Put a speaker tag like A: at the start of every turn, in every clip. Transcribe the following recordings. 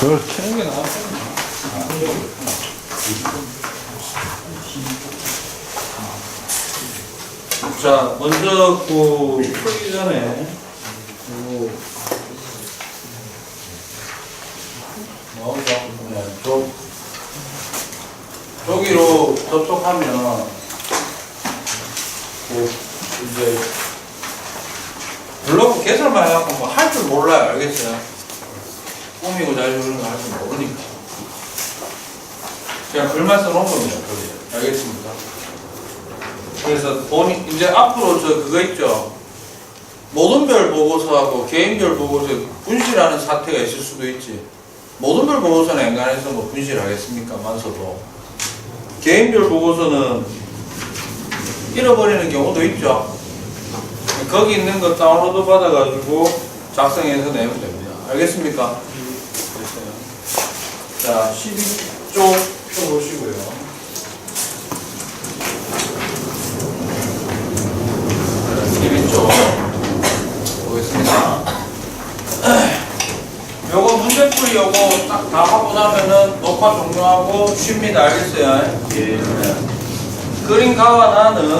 A: 그걸 켜는 게 나아.
B: 자, 먼저 그 풀기 전에 그저 저기로 접촉하면 그 이제 블로그 개설만 해갖고 뭐 할 줄 몰라요, 알겠어요? 거할줄 모르니까. 그냥 글만 써놓은 겁니다, 거기. 알겠습니까? 그래서 본인 이제 앞으로 저 그거 있죠. 모든 별 보고서하고 개인별 보고서 분실하는 사태가 있을 수도 있지. 모든 별 보고서는 엔간해서 뭐 분실하겠습니까? 만서도. 개인별 보고서는 잃어버리는 경우도 있죠. 거기 있는 거 다운로드 받아가지고 작성해서 내면 됩니다. 알겠습니까? 자, 12쪽 펴보시고요. 12쪽 보겠습니다. 요거 문제풀이 요거 딱 다 하고 나면은 녹화 종료하고 쉽니다. 알겠어요? 예. 그림 가와 나는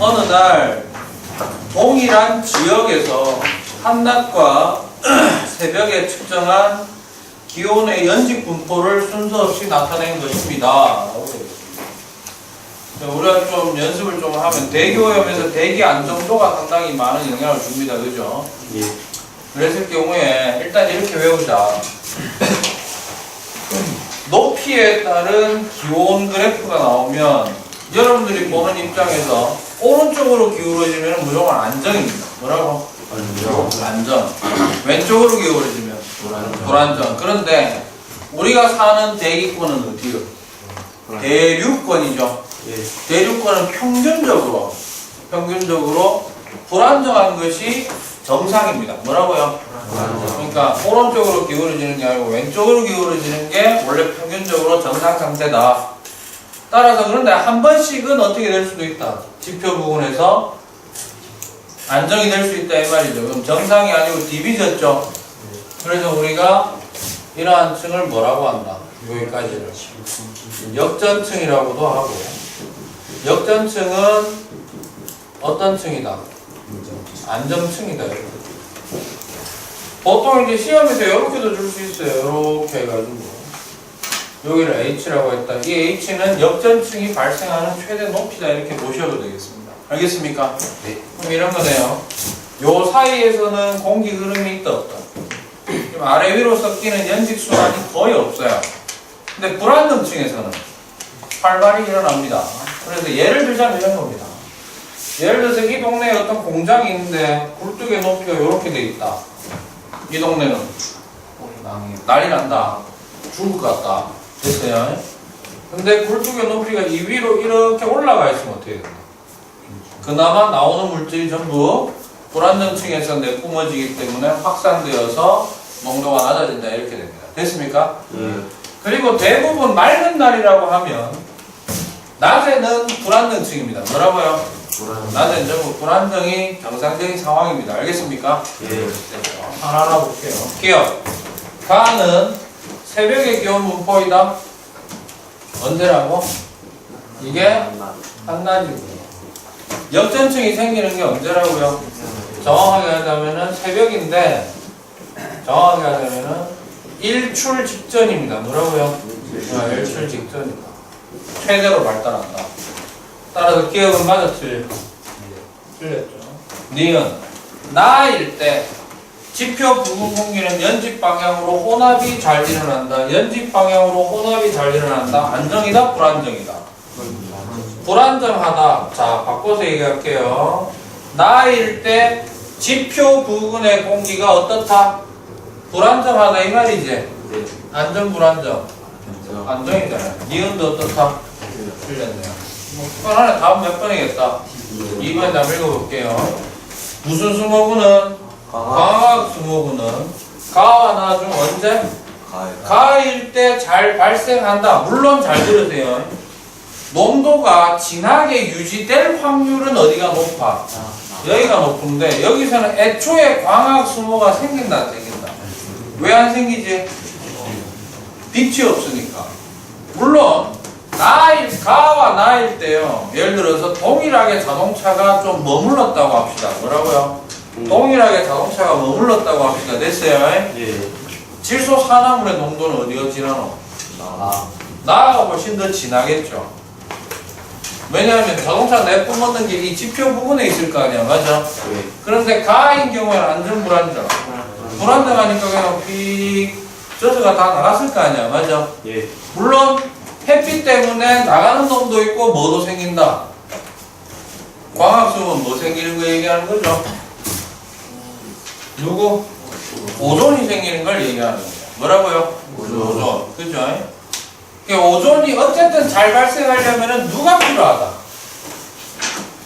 B: 어느 날 동일한 지역에서 한낮과 새벽에 측정한 기온의 연직 분포를 순서 없이 나타낸 것입니다. 자, 우리가 좀 연습을 좀 하면 대기 오염에서 대기 안정도가 상당히 많은 영향을 줍니다. 그죠?
C: 예.
B: 그랬을 경우에 일단 이렇게 외우자. 높이에 따른 기온 그래프가 나오면 여러분들이 보는 입장에서 오른쪽으로 기울어지면 무조건 안정입니다. 뭐라고? 안정. 왼쪽으로 기울어지면 불안정. 그런데 우리가 사는 대기권은 어디요? 대륙권이죠.
C: 예.
B: 대륙권은 평균적으로 평균적으로 불안정한 것이 정상입니다. 뭐라고요? 그러니까 오른쪽으로 기울어지는 게 아니고 왼쪽으로 기울어지는 게 원래 평균적으로 정상 상태다. 따라서 그런데 한 번씩은 어떻게 될 수도 있다. 지표 부분에서 안정이 될 수 있다 이 말이죠. 그럼 정상이 아니고 디비졌죠. 그래서 우리가 이러한 층을 뭐라고 한다. 여기까지를 역전층이라고도 하고 역전층은 어떤 층이다? 안정층이다. 이렇게. 보통 이제 시험에서 이렇게도 줄 수 있어요. 이렇게 해가지고 여기를 H라고 했다. 이 H는 역전층이 발생하는 최대 높이다 이렇게 보셔도 되겠습니다. 알겠습니까?
C: 네.
B: 그럼 이런 거네요. 요 사이에서는 공기 흐름이 있다 없다. 아래 위로 섞이는 연직 순환이 거의 없어요. 근데 불안정층에서는 활발히 일어납니다. 그래서 예를 들자면 이런 겁니다. 예를 들어서 이 동네에 어떤 공장이 있는데 굴뚝의 높이가 이렇게 돼 있다. 이 동네는 난리 난다. 죽을 것 같다. 됐어요? 근데 굴뚝의 높이가 이 위로 이렇게 올라가 있으면 어떻게 된다? 그나마 나오는 물질이 전부 불안정층에서 내뿜어지기 때문에 확산되어서 농도가 낮아진다 이렇게 됩니다. 됐습니까?
C: 예.
B: 그리고 대부분 맑은 날이라고 하면 낮에는 불안정층입니다. 뭐라고요? 낮에는 전부 불안정이 정상적인 상황입니다. 알겠습니까?
C: 예.
B: 하나 하나 볼게요. 기억. 가는 새벽의 기온 분포이다. 언제라고? 이게 한낮이고요. 역전층이 생기는 게 언제라고요? 정확하게 하자면은 새벽인데 정확하게 하자면은 일출 직전입니다. 뭐라고요? 아, 일출 직전이다. 최대로 발달한다. 따라서 기억은 맞아 틀려. 틀렸죠. 니은 나일 때 지표 부분 공기는 연직 방향으로 혼합이 잘 일어난다. 연직 방향으로 혼합이 잘 일어난다. 안정이다, 불안정이다. 불안정하다. 자, 바꿔서 얘기할게요. 나일 때 지표 부근의 공기가 어떻다? 불안정하다 이 말이지.
C: 네.
B: 안정, 불안정. 안정이잖아요. 니은도 어떻다? 틀렸네요. 뭐, 하나 다음 몇 번이겠다. 2번 답 읽어볼게요. 무슨 수모구는? 광학 수모구는 가와 나중 언제? 가일 때 잘 발생한다. 물론 잘 들으세요. 농도가 진하게 유지될 확률은 어디가 높아? 여기가 높은데 여기서는 애초에 광학 수모가 생긴다 안 생긴다? 왜 안 생기지? 빛이 없으니까. 물론 나일 가와 나일 때요. 예를 들어서 동일하게 자동차가 좀 머물렀다고 합시다. 뭐라고요? 동일하게 자동차가 머물렀다고 합시다. 됐어요?
A: 예.
B: 질소 산화물의 농도는 어디가 진하노?
A: 아.
B: 나가 훨씬 더 진하겠죠. 왜냐하면 자동차 내뿜었는 게이 지표 부분에 있을 거 아니야, 맞아?
A: 예.
B: 그런데 가인 경우에는 안전 불안정. 불안정하니까 그냥 휙 저서가 다 나갔을 거 아니야, 맞아?
A: 예.
B: 물론 햇빛 때문에 나가는 놈도 있고 뭐도 생긴다. 광합수면 뭐 생기는 거 얘기하는 거죠? 누구? 오존이 생기는 걸 얘기하는 거예요. 뭐라고요? 오존. 그죠? 그 오존이 어쨌든 잘 발생하려면 누가 필요하다?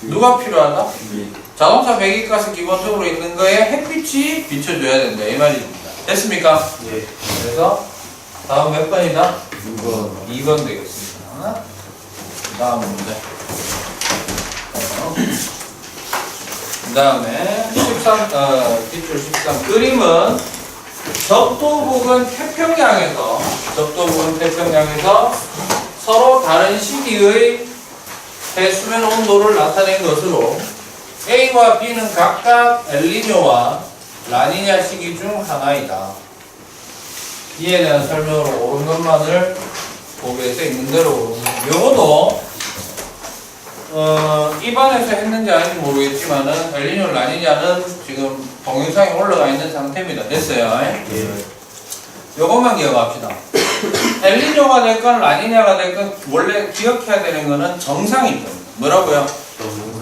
B: 누가 필요하다? 자동차 배기가스 기본적으로 있는 거에 햇빛이 비춰줘야 된다. 이 말입니다. 됐습니까?
A: 예.
B: 그래서 다음 몇 번이다?
A: 6번.
B: 2번 되겠습니다. 다음 문제. 그 다음에 13, 어, 기출 13. 그림은 적도북은 태평양에서, 적도북은 태평양에서 서로 다른 시기의 해수면 온도를 나타낸 것으로 A와 B는 각각 엘리뇨와 라니냐 시기 중 하나이다. 이에 대한 설명으로 옳은 것만을 보기에서 있는 대로. 요거도 어, 입안에서 했는지 아닌지 모르겠지만은 엘리뇨 라니냐는 지금 동영상에 올라가 있는 상태입니다. 됐어요?
A: 예.
B: 요것만 기억합시다. 엘리뇨가 됐건 라니냐가 됐건 원래 기억해야 되는 거는 정상일 겁니다. 뭐라고요?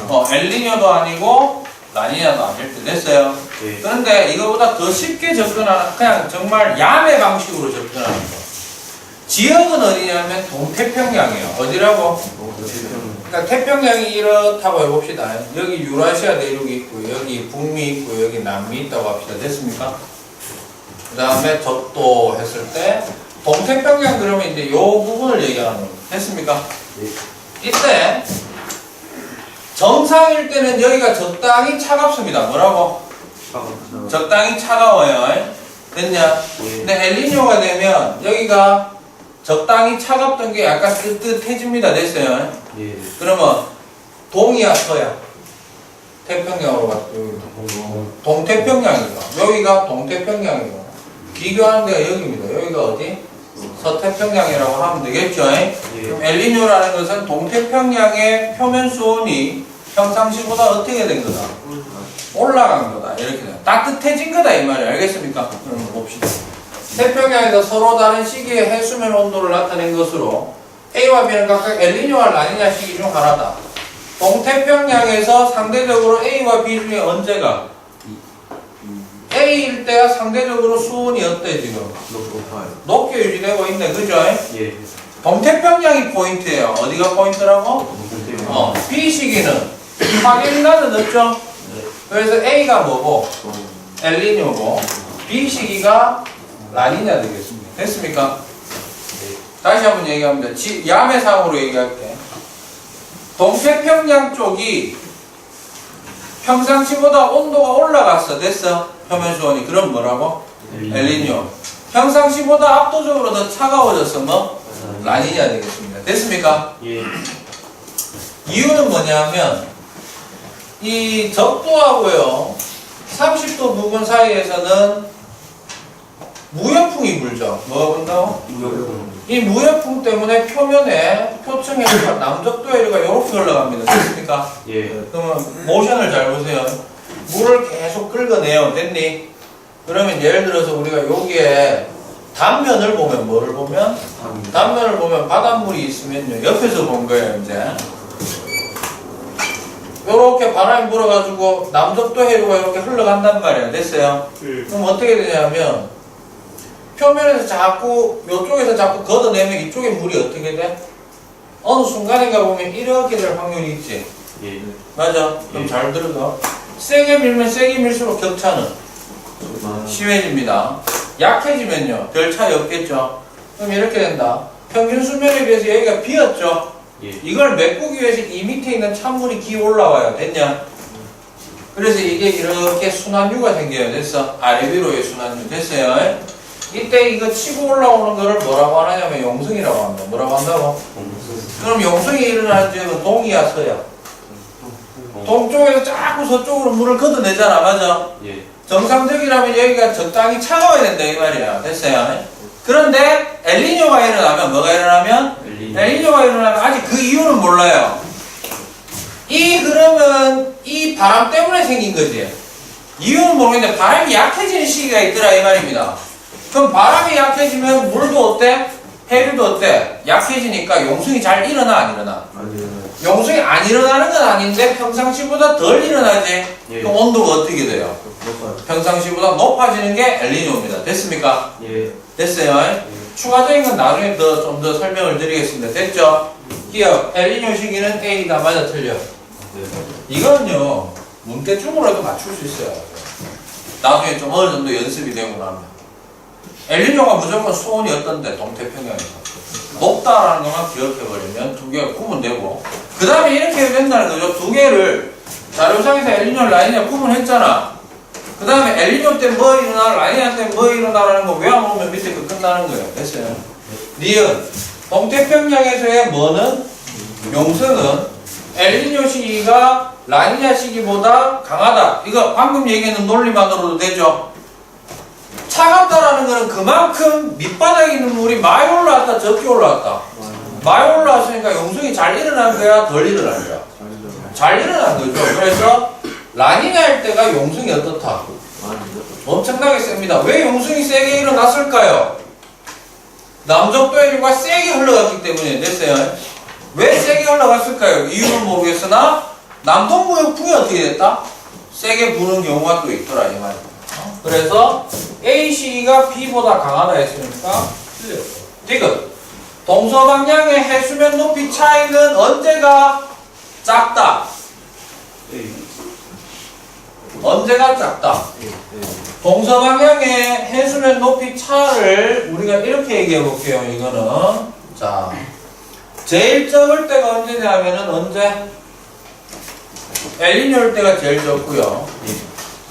B: 어, 엘리뇨도 아니고 라니냐도 아닐 때 됐어요.
A: 예.
B: 그런데 이거보다 더 쉽게 접근하는 그냥 정말 야매 방식으로 접근하는 거. 지역은 어디냐면 동태평양이에요. 어디라고? 그러니까 태평양이 이렇다고 해봅시다. 여기 유라시아 대륙이 있고 여기 북미 있고 여기 남미 있다고 합시다. 됐습니까? 그 다음에 적도 했을 때 동태평양 그러면 이제 요 부분을 얘기하는 겁니다. 됐습니까?
A: 예.
B: 이때 정상일 때는 여기가 적당히 차갑습니다. 뭐라고? 적당히 차가워요. 됐냐?
A: 예.
B: 근데 엘리뇨가 되면 여기가 적당히 차갑던 게 약간 뜨뜻해집니다. 됐어요?
A: 예.
B: 그러면 동이야 서야? 태평양으로 갔고
A: 어.
B: 동태평양이죠. 여기가 동태평양이고 비교하는 데가 여기입니다. 여기가 어디? 서태평양이라고 하면 되겠죠?
A: 예.
B: 그럼 엘리뇨라는 것은 동태평양의 표면 수온이 평상시보다 어떻게 된 거다? 올라간 거다. 이렇게 돼. 따뜻해진 거다 이 말이에요. 알겠습니까? 그럼 봅시다. 태평양에서 서로 다른 시기의 해수면 온도를 나타낸 것으로 A와 B는 각각 엘리뇨와 라니냐 시기 중 하나다. 동태평양에서 상대적으로 A와 B 중에 언제가 A일 때가 상대적으로 수온이 어때 지금?
A: 높아요.
B: 높게 유지되고 있네, 그죠?
A: 예.
B: 동태평양이 포인트예요. 어디가 포인트라고? 어, B 시기는 확인나는 늦죠? 그래서 A가 뭐고 엘리뇨고 B 시기가 라니냐 되겠습니다. 됐습니까? 다시 한번 얘기합니다. 지, 야매상으로 얘기할게. 동태평양 쪽이 평상시보다 온도가 올라갔어. 됐어? 표면 수온이. 그럼 뭐라고? 엘리뇨. 평상시보다 압도적으로 더 차가워졌어. 뭐? 라니냐 되겠습니다. 됐습니까?
A: 예.
B: 이유는 뭐냐면 이 적도하고요 30도 부분 사이에서는 무역풍이 불죠. 뭐가 분다고?
A: 무역은
B: 이 무역풍 때문에 표면에 표층 해류가 남적도 해류가 이렇게 올라갑니다. 됐습니까?
A: 예.
B: 그러면 모션을 잘 보세요. 물을 계속 긁어내요. 됐니? 그러면 예를 들어서 우리가 여기에 단면을 보면 뭐를 보면 단면을 보면 바닷물이 있으면요 옆에서 본 거예요 이제 요렇게 바람이 불어가지고 남적도 해류가 이렇게 흘러간단 말이에요 됐어요 그럼 어떻게 되냐면 표면에서 자꾸 요쪽에서 자꾸 걷어내면 이쪽에 물이 어떻게 돼? 어느 순간인가 보면 이렇게 될 확률이 있지
A: 예.
B: 맞아 그럼
A: 예.
B: 잘 들어가 세게 밀면 세게 밀수록 격차는 심해집니다. 약해지면요, 별 차이 없겠죠. 그럼 이렇게 된다. 평균 수면에 비해서 여기가 비었죠.
A: 예.
B: 이걸 메꾸기 위해서 이 밑에 있는 찬물이 기어 올라와요. 됐냐? 그래서 이게 이렇게 순환유가 생겨요. 됐어? 아래 위로의 순환유. 됐어요? 이때 이거 치고 올라오는 거를 뭐라고 하냐면 용승이라고 합니다. 뭐라고 한다고? 그럼 용승이 일어날 때는 동이야 서야? 동쪽에서 자꾸 서쪽으로 물을 걷어내잖아 맞아?
A: 예.
B: 정상적이라면 여기가 적당히 차가워야 된다 이 말이야 됐어요? 그런데 엘니뇨가 일어나면 뭐가 일어나면
A: 엘리.
B: 엘니뇨가 일어나면 아직 그 이유는 몰라요 이 흐름은 이 바람 때문에 생긴 거지 이유는 모르겠는데 바람이 약해지는 시기가 있더라 이 말입니다 그럼 바람이 약해지면 물도 어때? 해류도 어때? 약해지니까 용승이 잘 일어나 안 일어나?
A: 아니요.
B: 용승이 안 일어나는 건 아닌데 평상시보다 덜 일어나지
A: 예.
B: 그럼 온도가 어떻게 돼요?
A: 높아요.
B: 평상시보다 높아지는 게 엘니뇨입니다. 됐습니까?
A: 예.
B: 됐어요?
A: 예.
B: 추가적인 건 나중에 더 좀 더 설명을 드리겠습니다. 됐죠? 기억, 엘니뇨 시기는 A다 맞아 틀려.
A: 네.
B: 이건요 문대중으로도 맞출 수 있어요. 나중에 좀 어느 정도 연습이 되고 나면 엘니뇨가 무조건 수온이 어떤데 동태평양에서 높다라는 것만 기억해버리면 두 개가 구분되고 그 다음에 이렇게 된다는 거죠. 두 개를 자료상에서 엘니뇨 라니냐 구분했잖아. 그 다음에 엘니뇨 때 뭐 일어나 라니냐 때뭐 일어나라는 거 외워놓으면 밑에 그 끝나는 거예요. 됐어요? 니은 동태평양에서의 뭐는 용성은 엘니뇨 시기가 라니냐 시기보다 강하다. 이거 방금 얘기했는 논리만으로도 되죠. 차갑다라는 거는 그만큼 밑바닥에 있는 물이 많이 올라왔다, 적게 올라왔다. 많이 올라왔으니까 용성이 잘 일어난 거야, 덜 일어난 거야. 잘 일어난 거죠. 그래서 라니냐일 때가 용성이 어떻다? 엄청나게 셉니다. 왜 용성이 세게 일어났을까요? 남쪽도 해류가 세게 흘러갔기 때문에 됐어요. 왜 세게 흘러갔을까요? 이유는 모르겠으나 남동부역풍이 어떻게 됐다? 세게 부는 경우가 또 있더라 이 말이야. 어? 그래서 A시기가 B보다 강하다 했으니까 틀렸어. 지금 동서 방향의 해수면 높이 차이는 언제가 작다? 언제가 작다? 동서 방향의 해수면 높이 차를 우리가 이렇게 얘기해 볼게요. 이거는 자 제일 적을 때가 언제냐면은 언제? 엘리뇨일 때가 제일 적고요.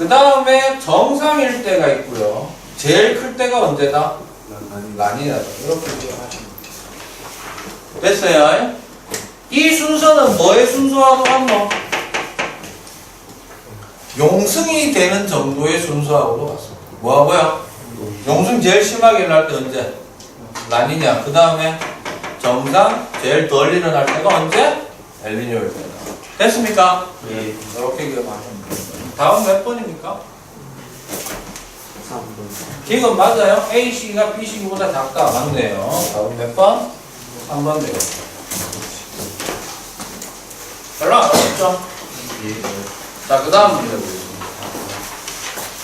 B: 그 다음에 정상일 때가 있고요. 제일 클 때가 언제다? 라니냐다. 이렇게. 됐어요? 이 순서는 뭐의 순서하고 같노? 용승이 되는 정도의 순서하고도 같습니다. 뭐하고요? 용승 제일 심하게 일어날 때 언제? 라니냐. 그 다음에 정상 제일 덜 일어날 때가 언제? 엘리뇨일 때다. 됐습니까?
A: 예.
B: 이렇게 기억하시면 됩니 다. 다음 몇 번입니까?
A: 3번.
B: 기억은 맞아요? A시기가 B시기보다 작다. 맞네요. 다음 몇 번? 3번 되겠죠. 별로 안 어렵죠?
A: 예.
B: 자, 그 다음 문제 보겠습니다.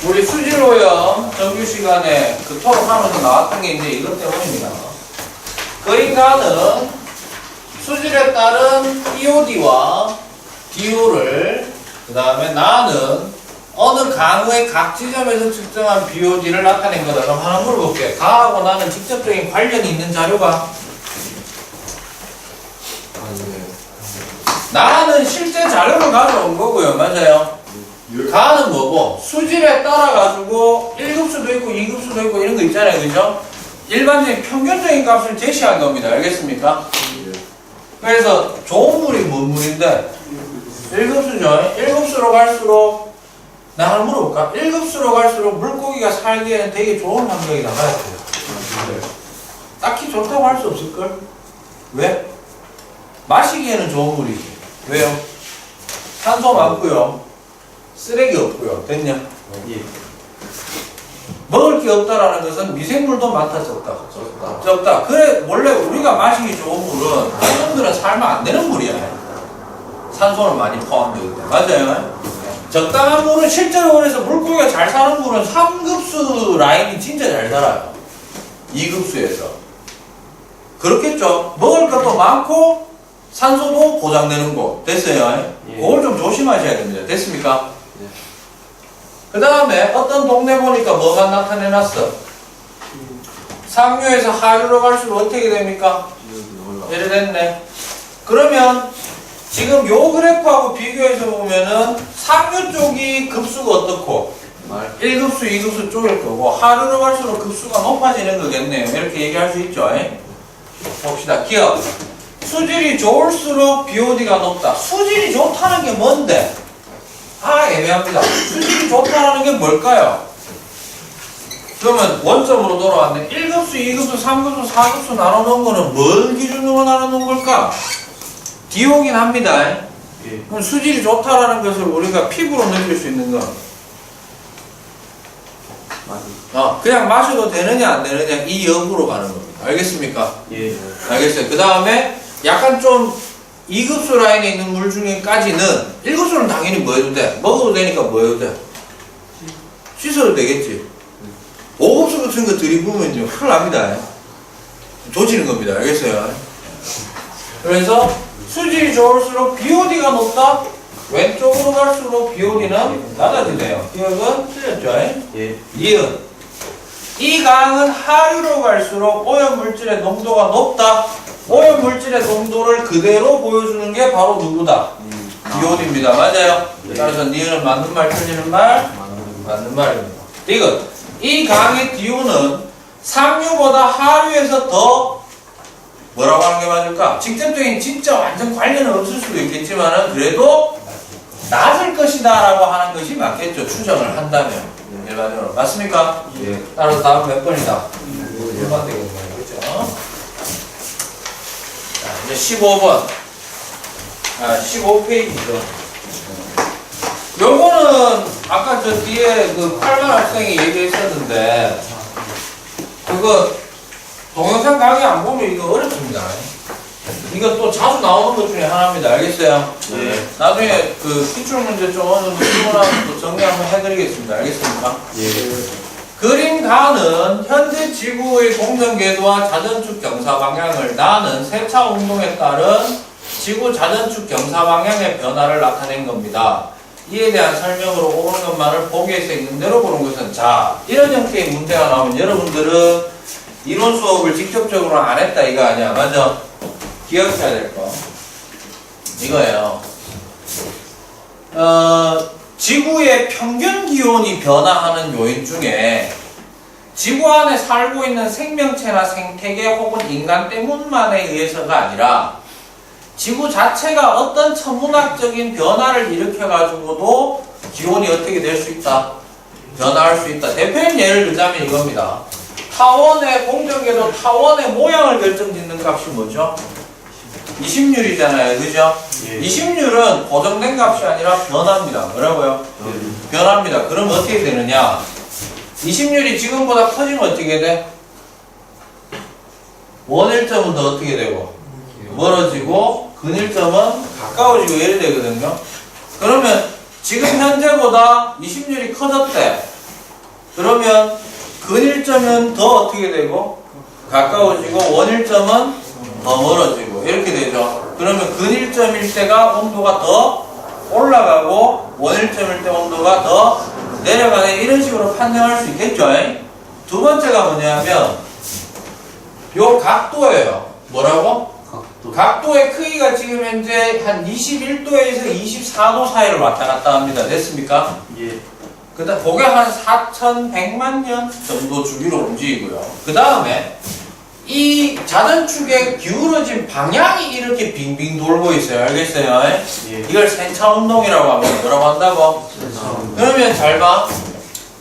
B: 우리 수질오염 정규 시간에 그토록 하면서 나왔던 게 이제 이것 때문입니다. 그 인간은 수질에 따른 EOD와 DO를 그 다음에 나는 어느 강의 각 지점에서 측정한 BOD를 나타낸 거다. 그럼 하나 물어볼게. 가하고 나는 직접적인 관련이 있는 자료가. 나는 실제 자료를 가져온 거고요. 맞아요. 가는 뭐고 수질에 따라 가지고 1급수도 있고 2급수도 있고 이런 거 있잖아요. 그죠? 일반적인 평균적인 값을 제시한 겁니다. 알겠습니까? 그래서 좋은 물이 뭔 물인데 1급수죠. 1급수로 갈수록 나 하나 물어볼까? 1급수로 갈수록 물고기가 살기에는 되게 좋은 환경이 나가야 돼요. 딱히 좋다고 할 수 없을걸? 왜? 마시기에는 좋은 물이지. 왜요? 산소 많고요. 쓰레기 없고요. 됐냐?
A: 예.
B: 먹을 게 없다라는 것은 미생물도 많다 적다.
A: 적다.
B: 적다. 그래 원래 우리가 마시기 좋은 물은 어른들은 살면 안 되는 물이야. 산소는 많이 포함되어 있다. 맞아요. 적당한 물은 실제로 그래서 물고기가 잘 사는 물은 3급수 라인이 진짜 잘 살아요. 2급수에서. 그렇겠죠. 먹을 것도 많고 산소도 보장되는 곳. 됐어요.
A: 예.
B: 그걸 좀 조심하셔야 됩니다. 됐습니까?
A: 네.
B: 그 다음에 어떤 동네 보니까 뭐가 나타내놨어? 상류에서 하류로 갈수록 어떻게 됩니까? 이래 됐네. 그러면 지금 요 그래프하고 비교해서 보면은 상류 쪽이 급수가 어떻고
A: 말
B: 1급수, 2급수 쪼갤 거고 하루로 갈수록 급수가 높아지는 거겠네요. 이렇게 얘기할 수 있죠. 에? 봅시다. 기억. 수질이 좋을수록 BOD가 높다. 수질이 좋다는 게 뭔데? 아, 애매합니다. 수질이 좋다는 게 뭘까요? 그러면 원점으로 돌아왔는데 1급수, 2급수, 3급수, 4급수 나눠놓은 거는 뭘 기준으로 나눠놓은 걸까? 디오긴 합니다.
A: 예.
B: 그럼 수질이 좋다라는 것을 우리가 피부로 느낄 수 있는 거. 어, 그냥 마셔도 되느냐 안 되느냐 이 여부로 가는 겁니다. 알겠습니까?
A: 예.
B: 알겠어요. 그 다음에 약간 좀 2급수 라인에 있는 물 중에까지는 1급수는 당연히 뭐 해도 돼? 먹어도 되니까 뭐 해도 돼? 씻어도 되겠지. 5급수 같은 거 들이부으면 이제 큰일 납니다. 조지는 겁니다. 알겠어요? 그래서 수질이 좋을수록 BOD가 높다? 왼쪽으로 갈수록 BOD는 낮아지네요. 기억은 틀렸죠?
A: 예.
B: 이은 이 강은 하류로 갈수록 오염물질의 농도가 높다. 오염물질의 농도를 그대로 보여주는 게 바로 누구다?
A: 음.
B: 디오드입니다. 맞아요?
A: 네.
B: 따라서 니은은 맞는 말, 틀리는 말?
A: 맞는
B: 맞는 말입니다. 이건 이 강의 디오는 상류보다 하류에서 더 뭐라고 하는 게 맞을까? 직접적인 진짜 완전 관련은 없을 수도 있겠지만은 그래도 낮을 것이다 라고 하는 것이 맞겠죠. 추정을 한다면 일반적으로 맞습니까?
A: 예.
B: 따라서 다음 몇 번이다? 1번 되겠네요. 그렇죠? 자, 이제 15번. 아, 15페이지죠. 요거는 아까 저 뒤에 그 8만 학생이 얘기했었는데 그거 동영상 강의 안 보면 이거 어렵습니다. 이거 또 자주 나오는 것 중에 하나입니다. 알겠어요?
A: 예.
B: 나중에 그 기출 문제 좀 어느 정도 또 정리 한번 해드리겠습니다. 알겠습니까?
A: 예.
B: 그림 가는 현재 지구의 공전 궤도와 자전축 경사 방향을 나는 세차 운동에 따른 지구 자전축 경사 방향의 변화를 나타낸 겁니다. 이에 대한 설명으로 옳은 것만을 보기에서 있는 대로 보는 것은 자 이런 형태의 문제가 나오면 여러분들은 이론 수업을 직접적으로 안 했다 이거 아니야 맞아? 기억해야 될 거 이거예요. 어, 지구의 평균 기온이 변화하는 요인 중에 지구 안에 살고 있는 생명체나 생태계 혹은 인간 때문만에 의해서가 아니라 지구 자체가 어떤 천문학적인 변화를 일으켜가지고도 기온이 어떻게 될 수 있다? 변화할 수 있다. 대표적인 예를 들자면 이겁니다. 타원의 공정계도 타원의 모양을 결정짓는 값이 뭐죠? 20률이잖아요. 그죠?
A: 예.
B: 20률은 고정된 값이 아니라 변화입니다. 뭐라고요? 변화입니다. 그럼 어떻게 되느냐? 20률이 지금보다 커지면 어떻게 돼? 원일점은 더 어떻게 되고? 멀어지고 근일점은 가까워지고 이래 되거든요. 그러면 지금 현재보다 20률이 커졌대. 그러면 근일점은 더 어떻게 되고? 가까워지고 원일점은 더 멀어지고 이렇게 되죠. 그러면 근일점일 때가 온도가 더 올라가고 원일점일 때 온도가 더 내려가는 이런 식으로 판정할 수 있겠죠. 두 번째가 뭐냐면 요 각도예요. 뭐라고?
A: 각도.
B: 각도의 크기가 지금 현재 한 21도에서 24도 사이를 왔다 갔다 합니다. 됐습니까?
A: 예.
B: 그 다음 그게 한 4,100만 년 정도 주기로 움직이고요. 그 다음에 이 자전축의 기울어진 방향이 이렇게 빙빙 돌고 있어요. 알겠어요?
A: 예.
B: 이걸 세차 운동이라고 합니다. 뭐라고 한다고? 그러면 잘 봐.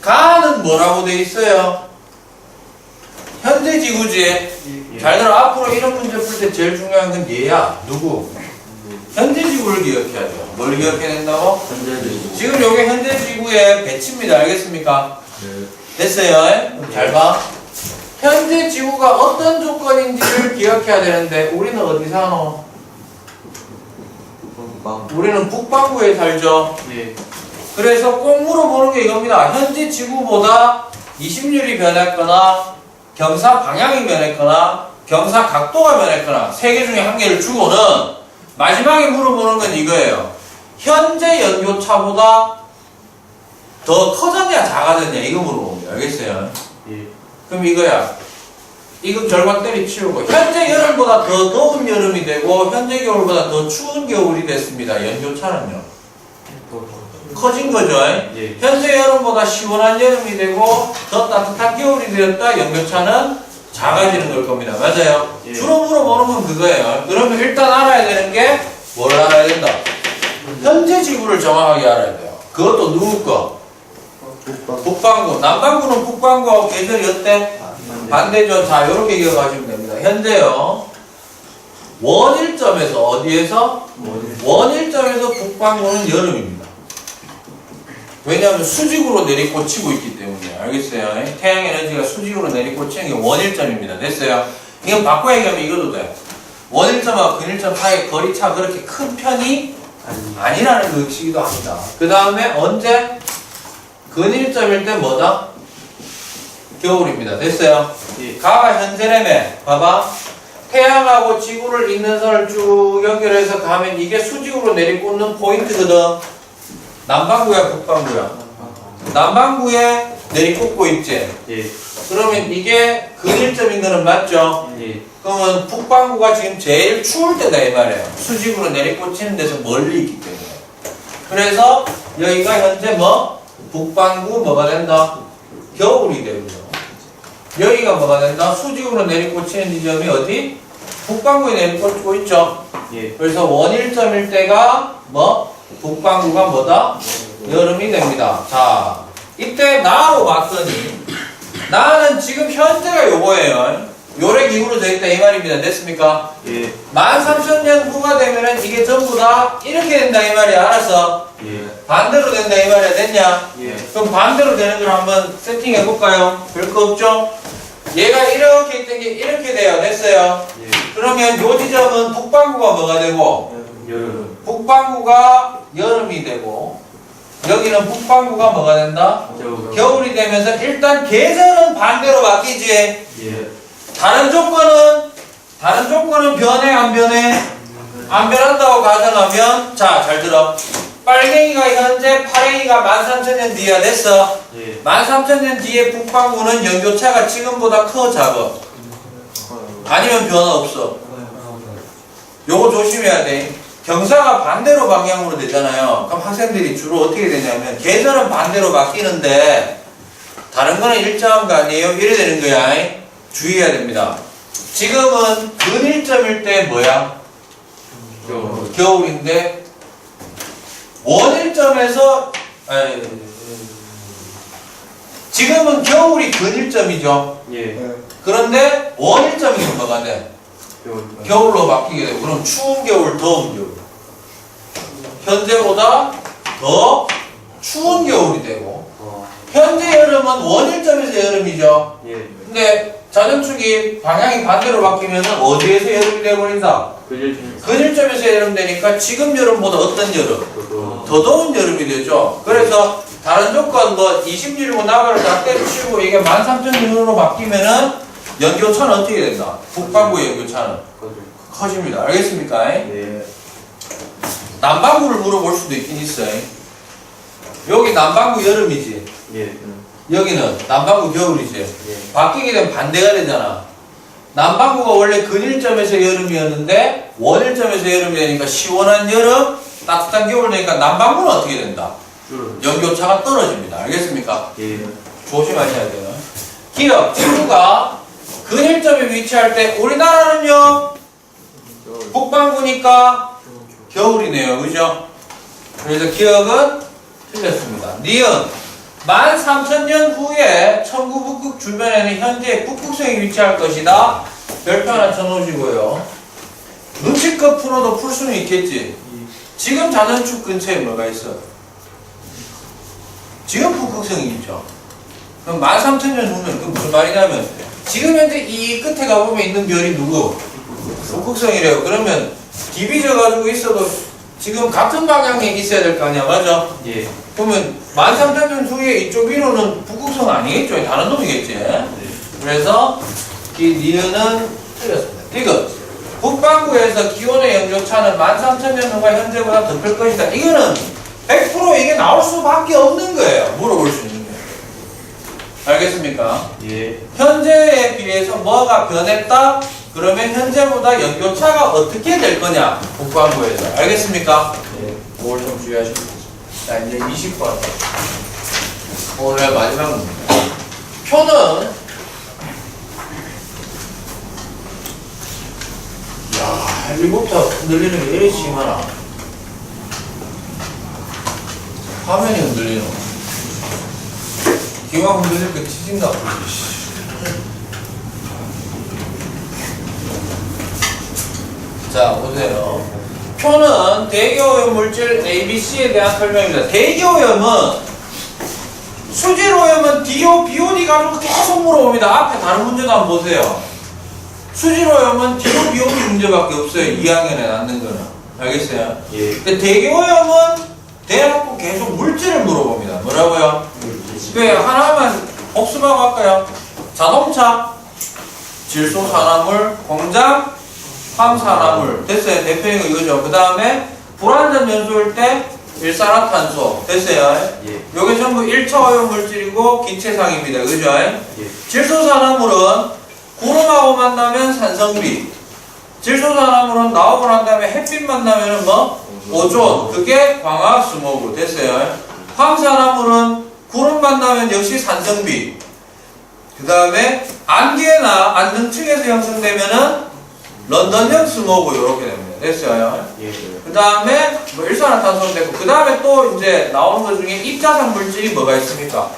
B: 가는 뭐라고 돼 있어요? 현재 지구지.
A: 예.
B: 잘 들어. 앞으로 이런 문제 풀 때 제일 중요한 건 얘야. 누구? 현재 지구를 기억해야 돼요. 뭘 기억해야 된다고?
A: 현재는
B: 지금 요게 현재 지구의 배치입니다. 알겠습니까?
A: 네.
B: 됐어요? 그럼 잘 봐. 현재 지구가 어떤 조건인지를 기억해야 되는데 우리는 어디 사노?
A: 빵.
B: 우리는 북반구에 살죠.
A: 예.
B: 그래서 꼭 물어보는 게 이겁니다. 현재 지구보다 20률이 변했거나 경사 방향이 변했거나 경사 각도가 변했거나 세 개 중에 한 개를 주고는 마지막에 물어보는 건 이거예요. 현재 연료차보다 더 커졌냐 작아졌냐 이거 물어봅니다. 알겠어요?
A: 예.
B: 그럼 이거야. 이거 결과 때리치우고 현재 여름보다 더 더운 여름이 되고 현재 겨울보다 더 추운 겨울이 됐습니다. 연료차는요. 커진 거죠.
C: 예.
B: 현재 여름보다 시원한 여름이 되고 더 따뜻한 겨울이 되었다. 연교차는 작아지는 걸 겁니다. 맞아요?
C: 예.
B: 주로 물어보는 건 그거예요. 그러면 일단 알아야 되는 게 뭘 알아야 된다? 현재 지구를 정확하게 알아야 돼요. 그것도 누구 거? 북반구. 남반구는 북반구하고 계절이 어때? 반대죠. 자, 이렇게 기억하시면 됩니다. 현재요. 원일점에서 어디에서? 원일점에서 북반구는 여름입니다. 왜냐하면 수직으로 내리꽂히고 있기 때문에 알겠어요? 태양 에너지가 수직으로 내리꽂히는 게 원일점입니다. 됐어요? 이건 바꿔 얘기하면 이것도 돼. 원일점과 근일점 사이의 거리 차 그렇게 큰 편이 아니라는 그 뜻이기도 합니다. 그 다음에 언제? 근일점일 때 뭐다? 겨울입니다. 됐어요?
C: 예.
B: 가가 현재래매. 봐봐. 태양하고 지구를 잇는 선을 쭉 연결해서 가면 이게 수직으로 내리꽂는 포인트거든. 남반구야, 북반구야? 남반구에 내리꽂고 있지.
C: 예.
B: 그러면 이게 근일점인 거는 맞죠?
C: 예.
B: 그러면 북반구가 지금 제일 추울 때다 이 말이에요. 수직으로 내리꽂히는 데서 멀리 있기 때문에. 그래서 여기가 현재 뭐 북반구 뭐가 된다? 겨울이 되고요. 여기가 뭐가 된다? 수직으로 내리꽂히는 지점이 어디? 북반구에 내리꽂고 있죠.
C: 예.
B: 그래서 원일점일 때가 뭐 북반구가 뭐다? 여름이 됩니다. 자, 이때 나로 봤더니 나는 지금 현재가 요거예요. 요래 기후로 되어 있다 이 말입니다. 됐습니까?
C: 예.
B: 13,000년 후가 되면은 이게 전부 다 이렇게 된다 이 말이야. 알았어?
C: 예.
B: 반대로 된다 이 말이야. 됐냐?
C: 예.
B: 그럼 반대로 되는 걸 한번 세팅해 볼까요? 별거 없죠? 얘가 이렇게 있던 게 이렇게 돼요. 됐어요?
C: 예.
B: 그러면 요 지점은 북반구가 뭐가 되고
C: 여름.
B: 북반구가 여름이 되고 여기는 북반구가 뭐가 된다?
C: 겨울.
B: 겨울이 되면서 일단 계절은 반대로 바뀌지.
C: 예.
B: 다른 조건은 다른 조건은 변해 안 변해? 안 변한다고 가정하면 자 잘 들어. 빨갱이가 현재 파랭이가 13,000년 뒤야 됐어.
C: 예.
B: 13,000년 뒤에 북반구는 연교차가 지금보다 커 작아. 아니면 변화 없어. 요거 조심해야 돼. 경사가 반대로 방향으로 되잖아요. 그럼 학생들이 주로 어떻게 되냐면 계절은 반대로 바뀌는데 다른 거는 일정한 거 아니에요? 이래 되는 거야. 주의해야 됩니다. 지금은 근일점일 때 뭐야?
C: 겨울.
B: 겨울인데 원일점에서 아니, 지금은 겨울이 근일점이죠.
C: 예.
B: 그런데 원일점이 돼?
C: 겨울.
B: 겨울로 바뀌게 되고 그럼 추운 겨울, 더운 겨울. 현재보다 더 추운 겨울이 되고
C: 어.
B: 현재 여름은 원일점에서 여름이죠.
C: 예.
B: 근데 자전축이 방향이 반대로 바뀌면 어디에서 여름이
C: 중.
B: 근일점에서 여름 되니까 지금 여름보다 어떤 여름? 더 더운 여름이 되죠. 그래서 다른 조건 뭐 20일이고 나발을 다 때려치우고 이게 13,000년으로 바뀌면은 연교차는 어떻게 된다? 북반구 연교차는. 커집니다. 알겠습니까?
C: 예.
B: 남반구를 물어볼 수도 있긴 있어요. 여기 남반구 여름이지.
C: 예.
B: 여기는 남반구 겨울이지.
C: 예.
B: 바뀌게 되면 반대가 되잖아. 남반구가 원래 근일점에서 여름이었는데 원일점에서 여름이 되니까 시원한 여름, 따뜻한 겨울 되니까 남반구는 어떻게 된다?
C: 줄.
B: 연교차가 떨어집니다. 알겠습니까?
C: 예.
B: 조심하셔야 돼요. 기억, 지구가 근일점에 위치할 때 우리나라는요 북반구니까 겨울이네요. 그죠? 그래서 기억은 틀렸습니다. 니은 13,000년 후에 천구 북극 주변에는 현재 북극성이 위치할 것이다. 별표 하나 쳐놓으시고요. 눈치껏 풀어도 풀 수는 있겠지. 지금 자전축 근처에 뭐가 있어? 지금 북극성이 있죠. 그럼 13,000년 후면 그 무슨 말이냐면 지금 현재 이 끝에 가보면 있는 별이 누구? 북극성이래요. 그러면 디비져 가지고 있어도 지금 같은 방향에 있어야 될 거 아니야, 맞아?
C: 예.
B: 그러면 13,000년 후에 이쪽 위로는 북극성 아니겠죠? 다른 놈이겠지? 그래서 이 니은은 틀렸습니다. 이거 북반구에서 기온의 영조차는 13,000년 후가 현재보다 더 클 것이다. 이거는 100% 이게 나올 수밖에 없는 거예요. 물어볼 수 있는 거예요. 알겠습니까?
C: 예.
B: 현재에 비해서 뭐가 변했다? 그러면 현재보다 연교차가 어떻게 될 거냐? 북반구에서. 알겠습니까?
C: 예.
B: 그걸 좀 주의하시면 좋겠습니다. 자, 이제 20번. 오늘 마지막 문제. 표는 야, 헬리콥터 흔들리는 게 이렇게 심하나? 화면이 흔들리노. 기왕 흔들릴 때 치진다. 자, 보세요. 표는 대기오염 물질 ABC에 대한 설명입니다. 대기오염은 수질 오염은 DO, BOD 가지고 계속 물어봅니다. 앞에 다른 문제도 한번 보세요. 수질 오염은 DO, BOD 문제밖에 없어요. 2학년에 낳는 거는. 알겠어요?
C: 예.
B: 근데 대기 오염은 대놓고 계속 물질을 물어봅니다. 뭐라고요? 왜 하나만 복습하고 할까요? 자동차, 질소 산화물, 공장, 황 산화물 됐어요. 대표적인 거 이거죠. 그 다음에 불완전 연소일 때 일산화탄소 됐어요.
C: 예.
B: 요게 전부 1차 오염 물질이고 기체상입니다. 그죠?
C: 예.
B: 질소 산화물은 구름하고 만나면 산성비 질소 산화물은 나오고 난 다음에 햇빛 만나면 뭐? 오존 그게 광학 스모그 됐어요. 황산화물은 구름 만나면 역시 산성비 그 다음에 안개나 안등층에서 형성되면은 런던형 스모그 이렇게 됩니다. 됐어요.
C: 예.
B: 그 다음에 뭐 일산화탄소 되고 그 다음에 또 이제 나오는 것 중에 입자산 물질이 뭐가 있습니까?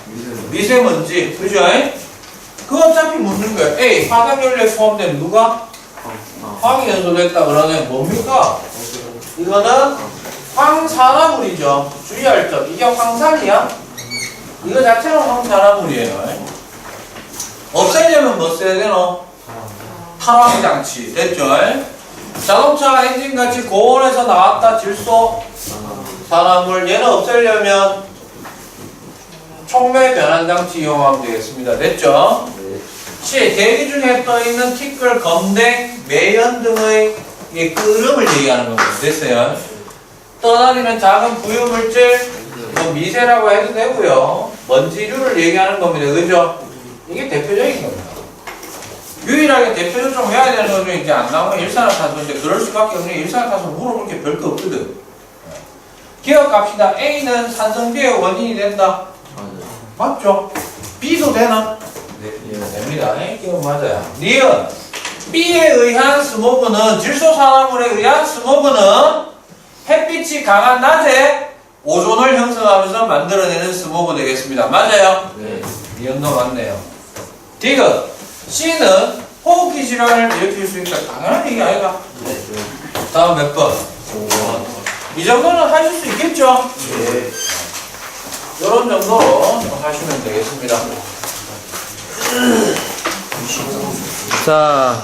B: 미세먼지 그죠? 그거 어차피 묻는 거예요. A 화학연료에 포함된 누가 화학이 연소됐다 그러면 뭡니까? 이거는 황산화물이죠. 주의할 점 이게 황산이야? 이거 자체는 황산화물이에요. 없애려면 뭐 써야 되노? 탈환 장치 됐죠? 자동차 엔진 같이 고온에서 나왔다 질소 산화물 얘는 없애려면 촉매 변환 장치 이용하면 되겠습니다. 됐죠? 시 대기 중에 떠 있는 티끌, 검댕, 매연 등의 이 끄름을 얘기하는 겁니다. 됐어요? 떠다니는 작은 부유물질, 뭐 미세라고 해도 되고요. 먼지류를 얘기하는 겁니다. 그죠? 이게 대표적인 겁니다. 유일하게 대표적으로 좀 해야 되는 것 중에 이제 안 나오면 일산화탄소인데 그럴 수밖에 없는 게 일산화탄소 물어볼 게 별거 없거든. 기억합시다. A는 산성비의 원인이 된다. 맞죠? B도 되나?
C: 네.
B: 됩니다. 이거 맞아요. 니은 B에 의한 스모그는 질소산화물에 의한 스모그는 햇빛이 강한 낮에 오존을 형성하면서 만들어내는 스모그 되겠습니다. 맞아요?
C: 네.
B: 니은도 맞네요. 디귿 C는 호흡기 질환을 일으킬 수 있다. 당연한 얘기 아이가? 다음 몇 번? 이 정도는 하실 수 있겠죠?
C: 예.
B: 이런 정도로 하시면 되겠습니다. 자,